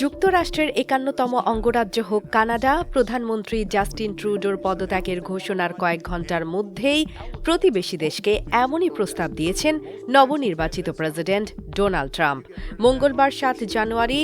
যুক্তরাষ্ট্রের একান্নতম অঙ্গরাজ্য হোক কানাডা, প্রধানমন্ত্রী জাস্টিন ট্রুডোর পদত্যাগের ঘোষণার কয়েক ঘণ্টার মধ্যেই প্রতিবেশী দেশকে এমনই প্রস্তাব দিয়েছেন নবনির্বাচিত প্রেসিডেন্ট ডোনাল্ড ট্রাম্প। মঙ্গলবার সাত জানুয়ারি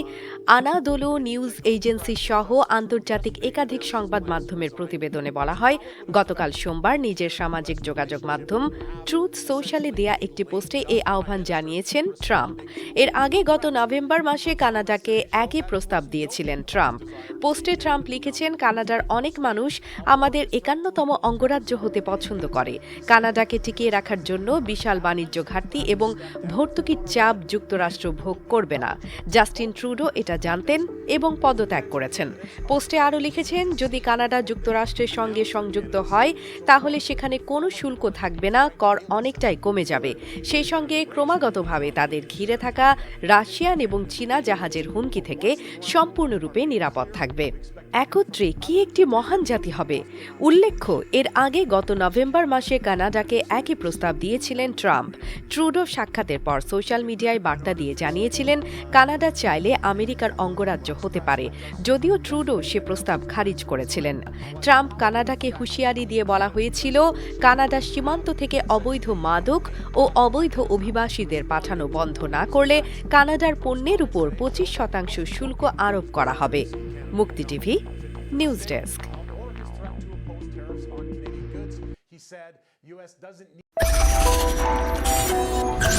আনাদোলো নিউজ এজেন্সি সহ আন্তর্জাতিক একাধিক সংবাদ মাধ্যমের প্রতিবেদনে বলা হয়, গতকাল সোমবার নিজের সামাজিক যোগাযোগ মাধ্যম ট্রুথ সোশ্যালে দেয়া একটি পোস্টে এই আহ্বান জানিয়েছেন ট্রাম্প। এর আগে গত নভেম্বর মাসে কানাডাকে একই প্রস্তাব দিয়েছিলেন ট্রাম্প। পোস্টে ট্রাম্প লিখেছেন, কানাডার অনেক মানুষ আমাদের একান্নতম অঙ্গরাজ্য হতে পছন্দ করে। কানাডাকে টিকিয়ে রাখার জন্য বিশাল বাণিজ্য ঘাটতি এবং ভর্তুকির চাপ যুক্তরাষ্ট্র ভোগ করবে না। জাস্টিন ট্রুডো এটা জানতেন এবং পদত্যাগ করেছেন। পোস্টে আরও লিখেছেন, যদি কানাডা যুক্তরাষ্ট্রের সঙ্গে সংযুক্ত হয়, তাহলে সেখানে কোনো শুল্ক থাকবে না, কর অনেকটাই কমে যাবে। সেই সঙ্গে ক্রমাগতভাবে তাদের ঘিরে থাকা রাশিয়ান এবং চীনা জাহাজের হুমকি থেকে সম্পূর্ণরূপে নিরাপদ থাকবে। একত্রে কি একটি মহান জাতি হবে? উল্লেখ্য, এর আগে গত নভেম্বর মাসে কানাডাকে একই প্রস্তাব দিয়েছিলেন ট্রাম্প। ট্রুডো সাক্ষাতের পর সোশ্যাল মিডিয়ায় বার্তা দিয়ে জানিয়েছিলেন, কানাডা চাইলে আমেরিকার অঙ্গরাজ্য হতে পারে, যদিও ট্রুডো সে প্রস্তাব খারিজ করেছিলেন। ট্রাম্প কানাডাকে হুঁশিয়ারি দিয়ে বলা হয়েছিল, কানাডা সীমান্ত থেকে অবৈধ মাদক ও অবৈধ অভিবাসীদের পাঠানো বন্ধ না করলে কানাডার পণ্যের উপর পঁচিশ শতাংশ শুল্ক আরোপ করা হবে। মুক্তি টিভি, নিউজ ডেস্ক।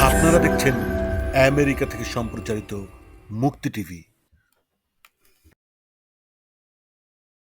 আপনারা দেখছেন আমেরিকা থেকে সম্প্রচারিত মুক্তি টিভি।